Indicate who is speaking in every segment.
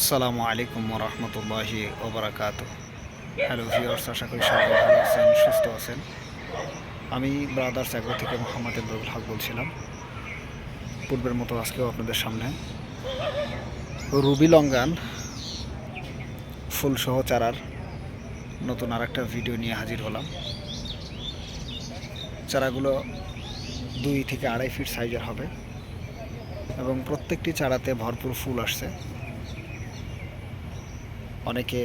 Speaker 1: আসসালামু আলাইকুম রহমতুল্লাহি ওবরাকাত হ্যালো ভিওর্স আশা করি সবাই ভালো আছেন, সুস্থ আছেন। আমি ব্রাদার্স এগ্রো থেকে মোহাম্মদ ইমরুল হক বলছিলাম। পূর্বের মতো আজকেও আপনাদের সামনে রুবি লঙ্গান ফুলসহ চারার নতুন আর একটা ভিডিও নিয়ে হাজির হলাম। চারাগুলো দুই থেকে আড়াই ফিট সাইজের হবে এবং প্রত্যেকটি চারাতে ভরপুর ফুল আসছে। অনেকে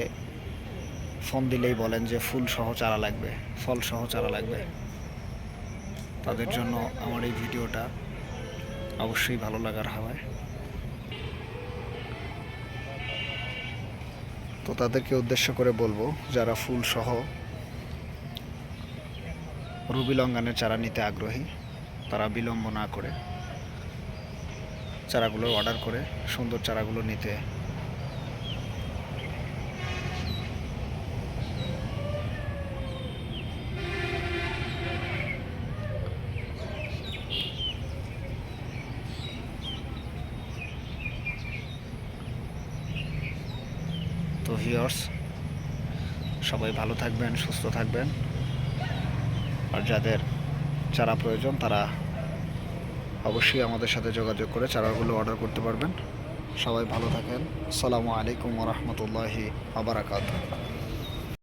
Speaker 1: ফোন দিলেই বলেন যে ফুল সহ চারা লাগবে, ফল সহ চারা লাগবে। তাদের জন্য আমার এই ভিডিওটা অবশ্যই ভালো লাগার হাওয়ায়। তো তাদেরকে উদ্দেশ্য করে বলব, যারা ফুল সহ রুবি লঙ্গানের চারা নিতে আগ্রহী, তারা বিলম্ব না করে চারাগুলো অর্ডার করে সুন্দর চারাগুলো নিতে তো ভিওর্স সবাই ভালো থাকবেন, সুস্থ থাকবেন। আর যাদের চারা প্রয়োজন, তারা অবশ্যই আমাদের সাথে যোগাযোগ করে চারাগুলো অর্ডার করতে পারবেন। সবাই ভালো থাকেন। আসসালামু আলাইকুম রহমতুল্লাহি আবরাকাত